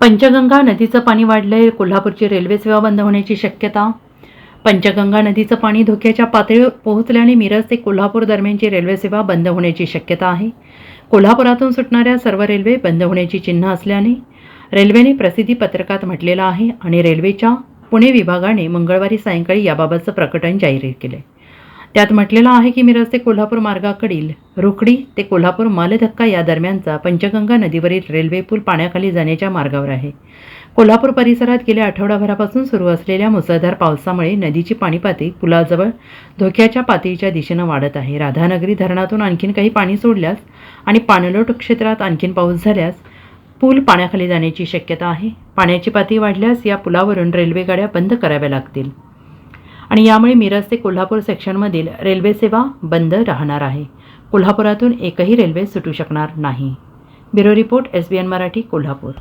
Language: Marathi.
पंचगंगा नदीचं पाणी वाढलंय कोल्हापूरची रेल्वे सेवा बंद होण्याची शक्यता. पंचगंगा नदीचं पाणी धोक्याच्या पातळीवर पोहोचल्याने मिरज ते कोल्हापूर दरम्यानची रेल्वे सेवा बंद होण्याची शक्यता आहे. कोल्हापुरातून सुटणाऱ्या सर्व रेल्वे बंद होण्याची चिन्ह असल्याने रेल्वेने प्रसिद्धी पत्रकात म्हटलेलं आहे आणि रेल्वेच्या पुणे विभागाने मंगळवारी सायंकाळी याबाबतचं प्रकटन जाहीर केलं त्यात म्हटलेलं आहे की मिरज ते कोल्हापूर मार्गाकडील रुखडी ते कोल्हापूर मालधक्का या दरम्यानचा पंचगंगा नदीवरील रेल्वे पूल पाण्याखाली जाण्याच्या मार्गावर आहे. कोल्हापूर परिसरात गेल्या आठवडाभरापासून सुरू असलेल्या मुसळधार पावसामुळे नदीची पाणीपाती पुलाजवळ धोक्याच्या पातळीच्या दिशेनं वाढत आहे. राधानगरी धरणातून आणखीन काही पाणी सोडल्यास आणि पाणलोट क्षेत्रात आणखीन पाऊस झाल्यास पूल पाण्याखाली जाण्याची शक्यता आहे. पाण्याची पातळी वाढल्यास या पुलावरून रेल्वेगाड्या बंद कराव्या लागतील. आणि यामुळे मिरज ते कोल्हापूर सेक्शनमधील रेल्वे सेवा बंद राहणार आहे. कोल्हापुरातून एकही रेल्वे सुटू शकणार नाही. Bureau report S B N Marathi Kolhapur.